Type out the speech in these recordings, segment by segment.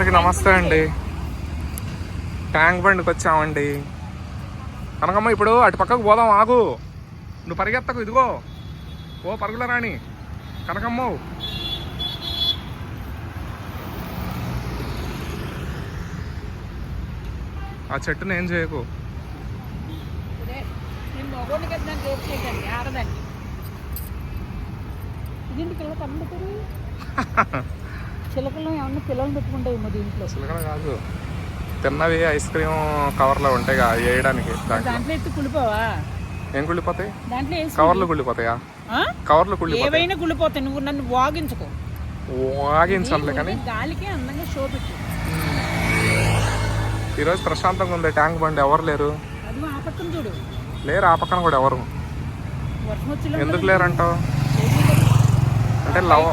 అందరికీ నమస్తే అండి. ట్యాంక్ బండ్కి వచ్చామండి. కనకమ్మ ఇప్పుడు అటు పక్కకు పోదాం ఆగు. నువ్వు పరిగెత్తకు ఇదిగో. ఓ పరుగుల రాణి. కనకమ్మ ఆ చెట్టుని ఏం చేయకు. చిలకలు ఏమన్నా పిల్లలు పెట్టుకుంటాయేమో దీంట్లో? చిలకడ కాదు. తిన్నవి ఐస్ క్రీమ్ కవర్లో ఉంటాయి కదా వేయడానికి దాంట్లో. ఎత్తి కుళ్ళిపోవా? ఏం కుళ్ళిపోతాయి? దాంట్లో కవర్లు కుళ్ళిపోతాయా? కవర్లు కుళ్ళిపోతాయి? ఏవైనా కుళ్ళిపోతాయి. నువ్వు నన్ను వాగించుకో. వాగించండి కానీ. గాలికి అందంగా షో పెట్టు. ఈరోజు ప్రశాంతంగా ఉంది. ట్యాంక్ బండి ఎవరు లేరు? చూడు. లేరు ఆ పక్కన కూడా ఎవరు? ఎందుకు లేరంటావు? అంటే లవ్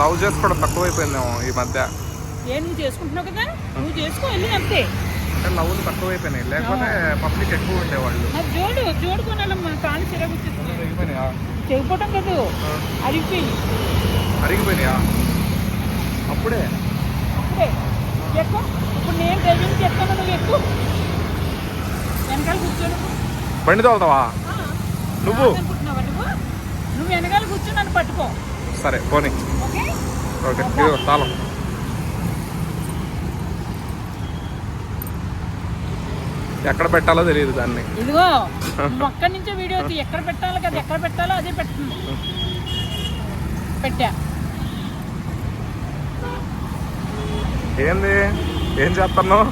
లవ్ చేసుకోవడం తక్కువైపోయిందేమో ఈ మధ్య. ఏ నువ్వు చేసుకుంటున్నావు కదా? నువ్వు చేసుకో వెళ్ళి అంతే. అంటే లవ్లు తక్కువైపోయినాయి. లేకపోతే పబ్లిక్ ఎక్కువ ఉండేవాళ్ళు. జోడు జోడు కొనాలమ్మా. కాలు చిరగొచ్చేస్తుంది అరిగిపోయినాయా చెగిపోవటం కాదు. అరిగిపోయింది అరిగిపోయినాయా? అప్పుడే. అప్పుడే. ఎక్కువ? ఇప్పుడు నేను డ్రైవింగ్ చెప్తాను నువ్వు ఎక్కువ? వెనకాల కూర్చోను బండి తోలుతావా? నువ్వు? నన్ను పట్టుకో. సరే పోనీ. ఓకే? తాళం. ఎక్కడ పెట్టాలో తెలియదు దాన్ని. ఇదిగో అక్కడి నుంచే వీడియో ఎక్కడ పెట్టాలో కదా ఎక్కడ పెట్టాలో అదే పెడుతుంది పెట్టా. ఏంది? ఏం చేస్తున్నావు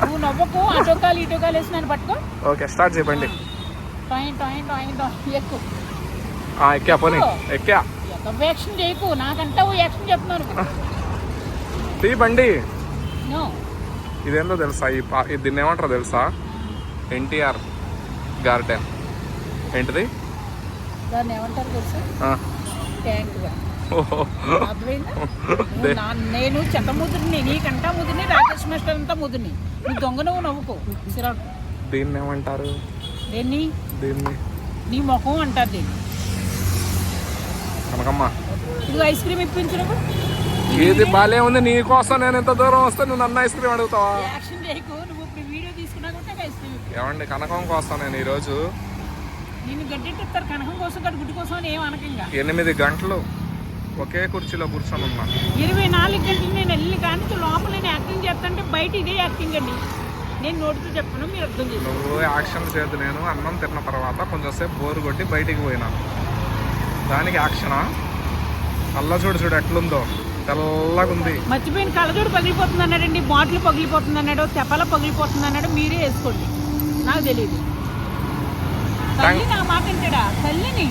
నువ్వు నవ్వకు అటో కాలు ఇటో కాలు వేసి నన్ను పట్టుకో. ఓకే స్టార్ట్ చేయండి టాయిన్ టాయిన్ టాయిన్ టాయిన్ ఎక్కువ ఎక్కా పోనీ. ఎక్కా. ఎంత యాక్షన్ చేయకు. నాకంటా యాక్షన్ చెప్తున్నాను తీ బండి. ఇదేందో తెలుసా? ఈ పా ఇది దీన్ని ఏమంటారో తెలుసా? ఎన్టీఆర్ గార్డెన్. ఏంటిది? దాన్ని ఏమంటారు తెలుసా? ట్యాంక్ నువ్వు నేను చెత్త ముదురిని నీకంటా ముదిరిని రాకేష్ మాస్టర్ అంతా ముదిరిని నువ్వు దొంగ నువ్వు నవ్వుకో. సిరాకు. దీన్ని ఏమంటారు? దేన్ని? దీన్ని? నీ ముఖం అంటారు దీన్ని? కనకమ్మ. ఇది ఐస్ క్రీమ్ ఇప్పించినప్పుడు ఏది బాలే ఉంది నీ కోసం నేను ఎంత దూరం వస్తే నువ్వు నన్ను ఐస్ క్రీమ్ అడుగుతావా? యాక్షన్ చేయకు నువ్వు ఇప్పుడు వీడియో తీసుకున్నా కూడా ఐస్ క్రీమ్. ఏమండి కనకం కోసం నేను ఈరోజు నిన్ను గడ్డెట్టిస్తారు కనకం కోసం కాదు గుడ్డు కోసం అని ఏం అనకంగా. ఎనిమిది గంటలు ఒకే కుర్చీలో కూర్చొని ఉన్నా ఇరవై నాలుగు గంటలు నేను వెళ్ళి కానీ లోపల నేను యాక్టింగ్ చేస్తాంటే బయట ఇదే యాక్టింగ్ అండి. నేను నోటితో చెప్పను మీరు అర్థం చేసుకోండి నువ్వు యాక్షన్ చేయదు నేను అన్నం తిన్న తర్వాత కొంచెంసేపు బోరు కొట్టి బయటికి పోయినా. దానికి యాక్షనా? అల్ల చూడు చూడు ఎట్లుందో. తెల్లగా ఉంది. మర్చిపోయిన కళ్ళజోడు పగిలిపోతుంది అన్నాడండి బాటిల్ పగిలిపోతుంది అన్నాడు తెప్పల పగిలిపోతుంది అన్నాడు మీరే వేసుకోండి. నాకు తెలియదు తల్లి నా మాట వింటాడా? తల్లిని.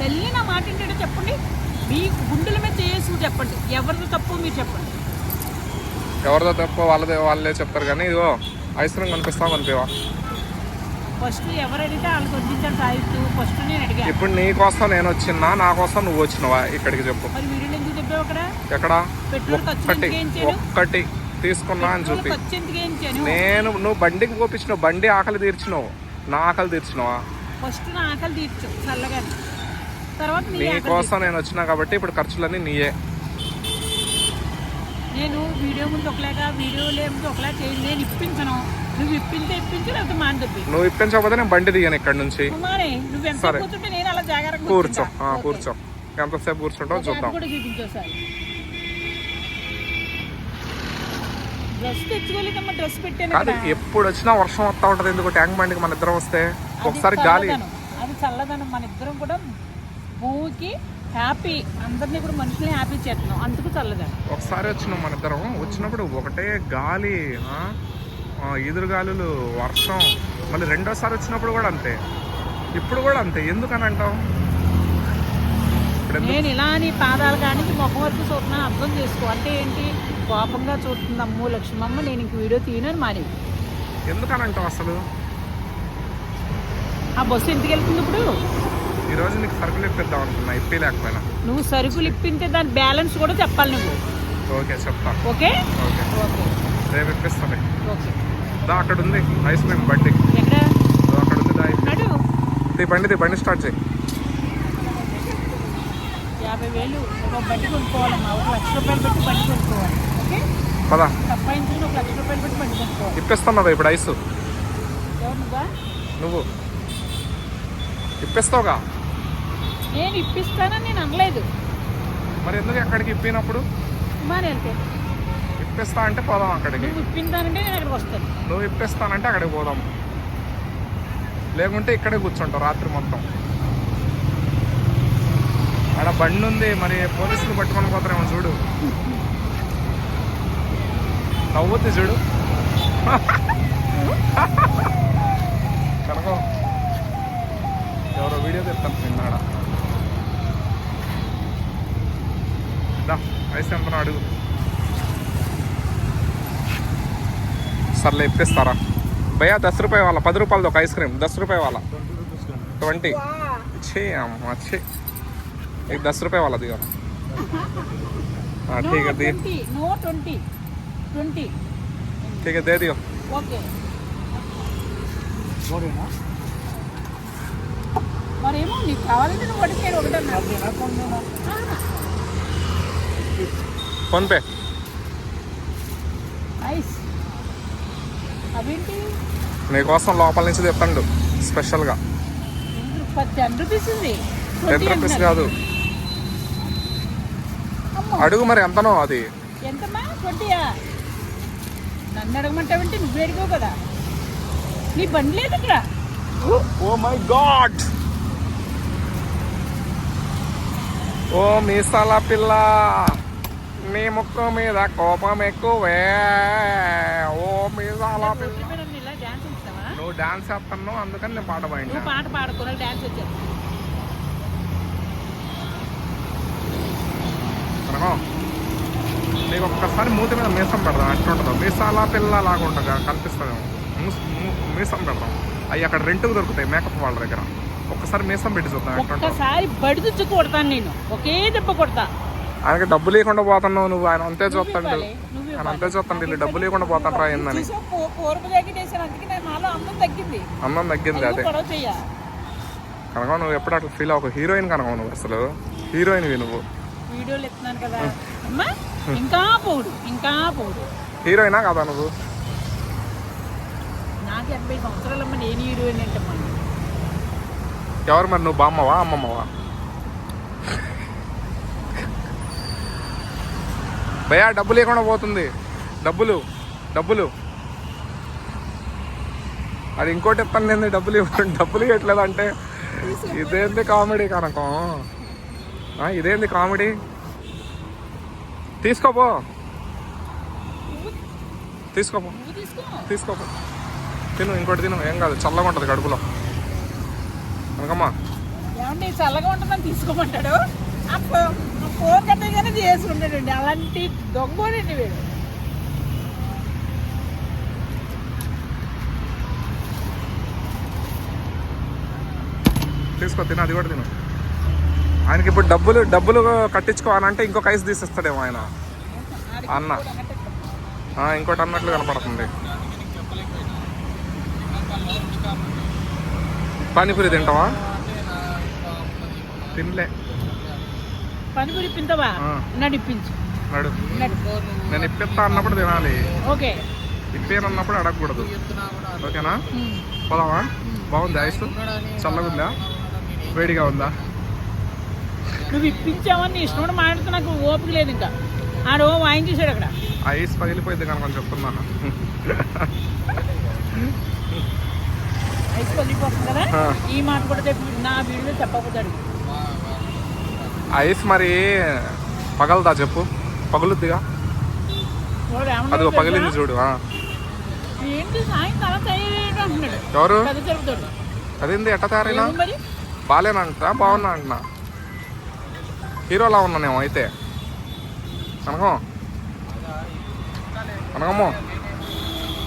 తల్లి నా మాట వింటాడా చెప్పండి? మీ గుండెల మీద చేసి చెప్పండి. ఎవరిది తప్పు మీరు చెప్పండి. ఎవరిదో తప్ప వాళ్ళదే వాళ్ళే చెప్తారు కానీ ఇదిగో ఐస్ క్రీమ్ కనిపిస్తావు కనిపివా ఫస్ట్ ఎవరు అడిగితే వాళ్ళకి వద్దించారు సాయిస్తూ ఫస్ట్ నేను అడిగా. ఇప్పుడు నీ కోసం నేను వచ్చినా నా కోసం నువ్వు వచ్చినవా? ఇక్కడికి చెప్పు. మరి వీడియోలు ఎందుకు చెప్పావు అక్కడ? ఎక్కడ? పెట్రోల్ ఖర్చు ఒక్కటి ఎందుకు వేయించాడు ఒక్కటి తీసుకున్నా అని పెట్రోల్ చూపి. ఖర్చు ఎందుకు వేయించాను నేను నువ్వు బండికి పోపించినావు బండి ఆకలి తీర్చినావు. నా ఆకలి తీర్చినావా? ఫస్ట్ నా ఆకలి తీర్చు చల్లగా తర్వాత నీ నీ ఆకలి కోసం నేను వచ్చినా కాబట్టి ఇప్పుడు ఖర్చులన్నీ నీయే. నేను వీడియో ముందు ఒకలాగా వీడియో ముందు ఒకలా చేయండి. నేను ఇప్పించను. నువ్వు ఇప్పించే ఇప్పించు లేకపోతే తప్పి నువ్వు ఇప్పించకపోతే నేను బండి దిగాను ఇక్కడ నుంచి. నువ్వు ఎంత సరే. కూర్చుంటే నేను అలా జాగ్రత్తగా కూర్చో. కూర్చో. ఎంతసేపు కూర్చుంటావు చూద్దాం అది కూడా చూపించోసారి డ్రెస్ తెచ్చుకోలేదమ్మా డ్రెస్ పెట్టాను. ఎప్పుడు వచ్చినా వర్షం వస్తా ఉంటది. ఎందుకు? ట్యాంక్ బండికి మన ఇద్దరం వస్తే ఒకసారి గాలి. అది చల్లదనం. మన ఇద్దరం కూడా భూమికి హ్యాపీ. అందరినీ కూడా మనుషుల్ని హ్యాపీ చేస్తున్నాం. అందుకు చల్లదనం ఒకసారి వచ్చినాం మన ఇద్దరం. వచ్చినప్పుడు ఒకటే గాలి ఆ? ఆ, ఈదురు గాలులు వర్షం. మళ్ళీ రెండోసారి వచ్చినప్పుడు కూడా అంతే. ఇప్పుడు కూడా అంతే. ఎందుకని ఎందుకు? నేను ఇలా నీ పాదాలు కానీ ముఖం వరకు చూస్తున్నా అర్థం చేసుకో. అంటే ఏంటి? కోపంగా చూస్తుంది. అమ్మో లక్ష్మమ్మ నేను ఇంక వీడియో తీయనని మాని. ఎందుకని అంటావు అసలు? ఆ బస్సు ఎందుకు వెళ్తుంది ఇప్పుడు? ఈ రోజు నీకు సరుకులు ఇప్పిద్దాం అనుకున్నా ఇప్పి లేకపోయినా. నువ్వు సరుకులు ఇప్పింటే దాని బ్యాలెన్స్ కూడా చెప్పాలి నువ్వు. ఓకే చెప్తా. ఓకే? ఓకే. రేపు ఇప్పిస్తాను ఓకే. దా అక్కడ ఉంది ఐస్ క్రీమ్ బండి. అక్కడ ఉంది దా నడు ఈ బండి బండి స్టార్ట్ చేయి. యాభై వేలు ఒక బండి కొనుక్కోవాలమ్మా ఒక లక్ష రూపాయలు పెట్టి బండి కొనుక్కోవాలి. ఓకే? పదా. తప్పాయించుకుని ఒక లక్ష రూపాయలు పెట్టి బండి కొనుక్కోవాలి. ఇప్పుడు ఐస్. నువ్వు. ఇప్పిస్తావుగా? నేను ఇప్పిస్తానని నేను అనలేదు. మరి ఎందుకు ఎక్కడికి ఇప్పినప్పుడు? మరి వెళ్తే ఇప్పిస్తా అంటే పోదాం అక్కడికి. నువ్వు ఇప్పిందానంటే నేను అక్కడికి వస్తాను. నువ్వు ఇప్పిస్తానంటే అక్కడికి పోదాం. లేకుంటే ఇక్కడే కూర్చుంటావు రాత్రి మొత్తం. ఆడ బండి ఉంది మరి పోలీసులు పట్టుకొని పోతారేమో చూడు. నవ్వుద్ది చూడు కనుక ఎవరో వీడియో తెస్తాను తిన్నాడ దా ఐస్ ఎంత అడుగు సర్లే ఇప్పిస్తారా భయ్యా దస్ రూపాయ వాళ్ళ పది రూపాయలది ఒక ఐస్ క్రీమ్ దస్ రూపాయ వాళ్ళ ట్వంటీ अच्छे अम्मा अच्छे एक दस रुपए वाला दियो हाँ ठीक है दिए ట్వంటీ నో ట్వంటీ ట్వంటీ ठीक है दे दियो ఓకే మరేమో నీకు కావాలంటే నువ్వు ఫోన్పే. నైస్. మీకోసం లోపల నుంచి తెప్పండు స్పెషల్గా. టెన్ రూపీస్ ఉంది రూపీస్ కాదు. అడుగు మరి ఎంతనో అది. నన్ను అడగమంటావంటే? నువ్వు అడిగావు కదా. నీ బండి లేదు ఓ మై గాడ్! ఓ మీసాల పిల్ల నీ ముక్కు మీద కోపం ఎక్కువే. ఓ మీసాల పిల్ల. నువ్వు డాన్స్ చేస్తున్నావు అందుకని నేను పాట నువ్వు పాట పాడుకున్నా డాన్స్ నీకు ఒక్కసారి మూతి మీద మీసం పెడదాం ఎట్లుంటుందో మీసాల పిల్ల లాగా ఉంటుంది? కనిపిస్తుంది. మీసం పెడదాం. అవి అక్కడ రెంట్కి దొరుకుతాయి మేకప్ వాళ్ళ దగ్గర. ఒక్కసారి మీసం పెట్టి చూద్దాం ఒక్కసారి బడిదుచ్చి కొడతాను నేను. ఒకే దెబ్బ కొడతా. ఆయనకి డబ్బు లేకుండా పోతున్నావు నువ్వు ఆయన అంతే చూస్తాడు. ఆయన అంతే చూస్తాడు వీళ్ళు డబ్బు లేకుండా పోతాడు ఏందని. నేను నాలో అందం తగ్గింది. అదే కనుక నువ్వు ఎప్పుడు అట్లా ఫీల్ అవ్వకు. హీరోయిన్ కనుక నువ్వు అసలు. హీరోయిన్వి నువ్వు. వీడియోలు ఎత్తున్నాను కదా. ఇంకా పోడు ఇంకా పోడు. హీరోయినా కదా నువ్వు? నాకు ఎనభై సంవత్సరాలమ్మ నేను హీరోయిన్ అంటమ్మా. ఎవరు మరి? నువ్వు బామ్మవా అమ్మమ్మవా? భయ్యా డబ్బు లేకుండా పోతుంది. డబ్బులు డబ్బులు. అది ఇంకోటి ఇస్తాను నేను డబ్బులు ఇవ్వ- డబ్బులు ఇవ్వట్లేదు అంటే ఇదేంది కామెడీ కనకం? ఇదేంది కామెడీ? తీసుకోపో తీసుకోపో తీసుకోపో తిను ఇంకోటి తిను. ఏం కాదు చల్లగా ఉంటుంది కడుపులో. కనకమ్మా ఏమండి చల్లగా ఉంటుందని తీసుకోమంటాడు. ఫోన్ కట్టగానే చేసుకుంటాడండి అలాంటి దొంగోడండి వీడు. తీసుకో తిను అది కూడా తిను. ఆయనకి ఇప్పుడు డబ్బులు డబ్బులు కట్టించుకోవాలంటే ఇంకొక ఐస్ తీసిస్తాడేమో ఆయన. అన్న. ఇంకోటి అన్నట్లు కనపడుతుంది. పానీపూరి తింటావా? తినలే. పని కూడా ఇప్పించవా ఆ. నడిపించు నడు. నేను ఇప్పిస్తా అన్నప్పుడు తినాలి. ఓకే. ఇప్పేను అన్నప్పుడు అడగకూడదు. ఓకేనా. పోదామా? బాగుంది ఐస్? చల్లగా ఉందా? వేడిగా ఉందా? నువ్వు ఇప్పించావని నీ ఇష్టం మాట్లాడితే నాకు ఓపిక లేదు ఇంకా. ఆడు ఓ వాయించేసాడు అక్కడ. ఐస్ పగిలిపోయింది కనుక చెప్తున్నాను. ఐస్ పగిలిపోతుంది కదా? ఆ. ఈ మాట కూడా చెప్పి నా వీడియో చెప్పకపోతాడు ఐస్ మరి పగలదా చెప్పు? పగులుద్దిగా? అదిగో? పగిలింది చూడు ఆ. ఏంటి సాయంకాలం తయారయ్యాడు అంటున్నాడు. ఎవరు? అదేంది ఎట్ట తయారైనా? ఏమో మరి? బాగాలేనంట బాగున్నా అంటున్నా. హీరోలా ఉన్నానేమో అయితే. కనకం కనకమ్మో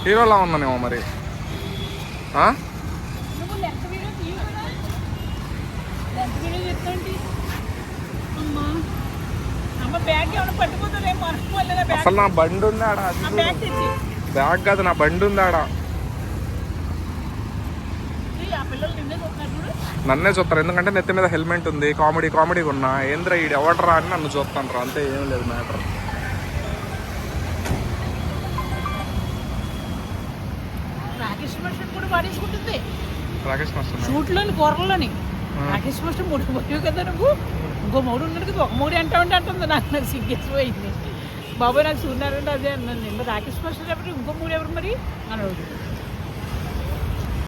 హీరోలా ఉన్నానేమో మరి ఆ? నువ్వు లెంత్ వీడియో తీయవు కదా లెంత్ వీడియో చెప్తాంటి అమ్మా అమ్మ బ్యాగ్ ఏమైనా పట్టుకుతుందేమో అనుకోలేదా బ్యాగ్ అసలు నా బండి ఉంది ఆడ అది ఆ చూడు. బ్యాగ్ తెచ్చి. బ్యాగ్ కాదు నా బండి ఉంది ఆడ ఈ ఆ పిల్లలు నిన్నే చూస్తారు ఎందుకంటే నెత్తి మీద హెల్మెట్ ఉంది కామెడీ కామెడీగా ఉన్నా ఏంద్రా ఈడు ఎవడరా అని నన్ను చూస్తాను రా అంతే ఏం లేదు మ్యాటర్. రాకేష్ మాస్టర్ కూడా పాడేసుకుంటుంది రాకేష్ మాస్టర్ షూట్లోని కూరల్లోని. రాకేష్ మాస్టర్ మూడు పోయావు కదా నువ్వు? ఇంకో మూడు ఉన్నాడు కదా ఒక మూడు అంటా ఉంటే అంటుంది. నాకు నాకు సిగ్గేసిపోయింది. బాబాయ్ నాకు చూడారంటే అదే అన్నాను నేను. రాకేష్ మాస్టర్ ఎవరు? ఇంకో మూడు ఎవరు మరి? అన్నాడు